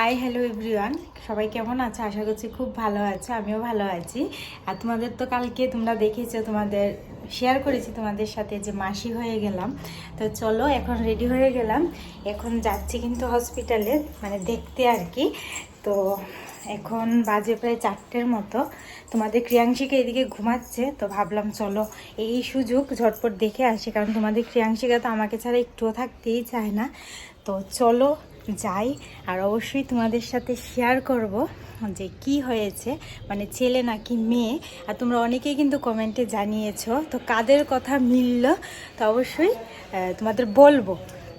Hi hello everyone সবাই কেমন আছে? আশা করছি খুব ভালো আছে, আমিও ভালো আছি। আর তোমাদের তো কালকে তোমরা দেখেছ, তোমাদের শেয়ার করেছি তোমাদের সাথে যে মাসি হয়ে গেলাম। তো চলো, এখন রেডি হয়ে গেলাম। এখন যাচ্ছি কিন্তু হসপিটালে মানে দেখতে আর কি। তো এখন বাজে প্রায় চারটের মতো। তোমাদের ক্রিয়াংশিকা এদিকে ঘুমাচ্ছে, তো ভাবলাম চলো এই সুযোগ ঝটপট দেখে আসি। কারণ তোমাদের ক্রিয়াংশিকা তো আমাকে ছাড়া একটুও থাকতেই চায় না। তো চলো যাই, আর অবশ্যই তোমাদের সাথে শেয়ার করব যে কি হয়েছে মানে ছেলে নাকি মেয়ে, আর তোমরা অনেকেই কিন্তু কমেন্টে জানিয়েছো, তো কাদের কথা মিলল, তো অবশ্যই তোমাদের বলব।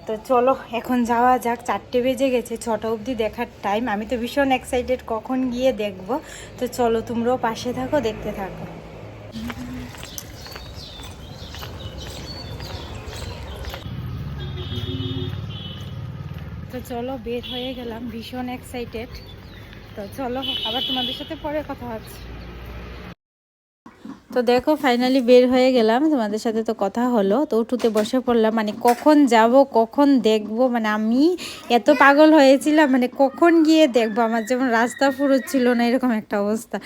তো চলো, এখন যাওয়া যাক, চারটে বেজে গেছে, ছটা অবধি দেখার টাইম আমি তো ভীষণ এক্সাইটেড কখন গিয়ে দেখব। তো চলো, তোমরাও পাশে থাকো, দেখতে থাকো। তো চলো বের হয়ে গেলাম, ভীষণ এক্সাইটেড তো চলো, আবার তোমাদের সাথে পরে কথা হচ্ছে। তো দেখো ফাইনালি বের হয়ে গেলাম। তোমাদের সাথে তো কথা হলো। তো উঠুতে বসে পড়লাম মানে কখন যাব, কখন দেখব? মানে আমি এত পাগল হয়েছিলাম মানে কখন গিয়ে দেখব? আমার যেমন রাস্তা ফুরোচ্ছিল না, এরকম একটা অবস্থা।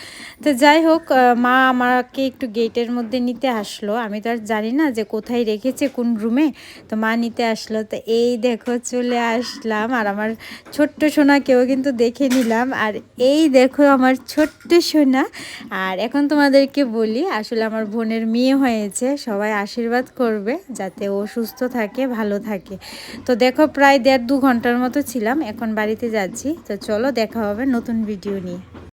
তো যাই হোক মা আমাকে একটু গেটের মধ্যে নিতে আসলো। আমি তো আর জানি না যে কোথায় রেখেছে, কোন রুমে তো মা নিতে আসলো। তো এই দেখো, চলে আসলাম। আর আমার ছোট্ট সোনাকেও কিন্তু দেখে নিলাম। আর এই দেখো, আমার ছোট্ট সোনা। আর এখন তোমাদেরকে বলি আসলে আমার বোনের মেয়ে হয়েছে, সবাই আশীর্বাদ করবে যাতে ও সুস্থ থাকে, ভালো থাকে। তো দেখো প্রায় দেড় দু ঘণ্টার মতো ছিলাম, এখন বাড়িতে যাচ্ছি। তো চলো দেখা হবে নতুন ভিডিও নিয়ে।